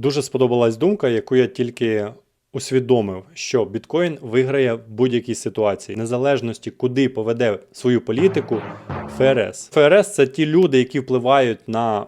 Дуже сподобалась думка, яку я тільки усвідомив, що біткоін виграє в будь-якій ситуації, незалежності, куди поведе свою політику ФРС. ФРС це ті люди, які впливають на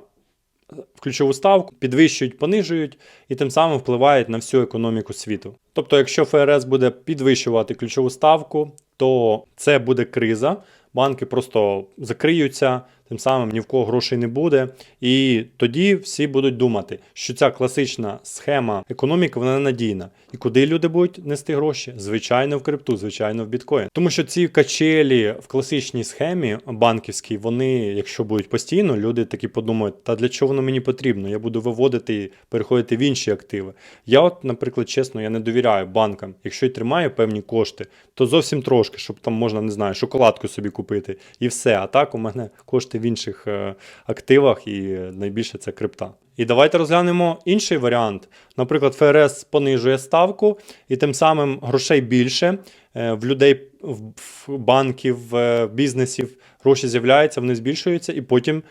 ключову ставку, підвищують, понижують і тим самим впливають на всю економіку світу. Тобто, якщо ФРС буде підвищувати ключову ставку, то це буде криза. Банки просто закриються, тим самим ні в кого грошей не буде. І тоді всі будуть думати, що ця класична схема економіки вона надійна. І куди люди будуть нести гроші? Звичайно, в крипту, звичайно, в біткоін. Тому що ці качелі в класичній схемі банківській, вони, якщо будуть постійно, люди такі подумають, та для чого воно мені потрібно? Я буду виводити і переходити в інші активи. Я, от, наприклад, чесно, я не довіряю банкам. Якщо й тримаю певні кошти, то зовсім трошки, щоб там можна, не знаю, шоколадку собі купити і все. А так у мене кошти в інших е, активах, і найбільше це крипта. І давайте розглянемо інший варіант. Наприклад, ФРС понижує ставку, і тим самим грошей більше в людей, в в банків, е, бізнесів гроші з'являються, вони збільшуються, і потім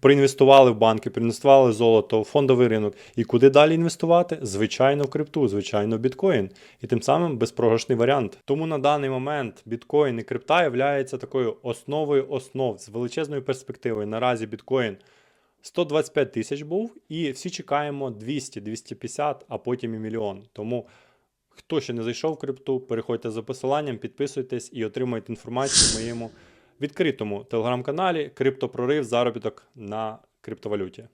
проінвестували в банки, проінвестували в золото, в фондовий ринок. І куди далі інвестувати? Звичайно, в крипту, звичайно, в біткоін. І тим самим безпрограшний варіант. Тому на даний момент біткоін і крипта являються такою основою основ з величезною перспективою. Наразі біткоін 125 тисяч був, і всі чекаємо 200, 250, а потім і мільйон. Тому хто ще не зайшов в крипту, переходьте за посиланням, підписуйтесь і отримайте інформацію в моєму відкритому телеграм-каналі Криптопрорив заробіток на криптовалюті.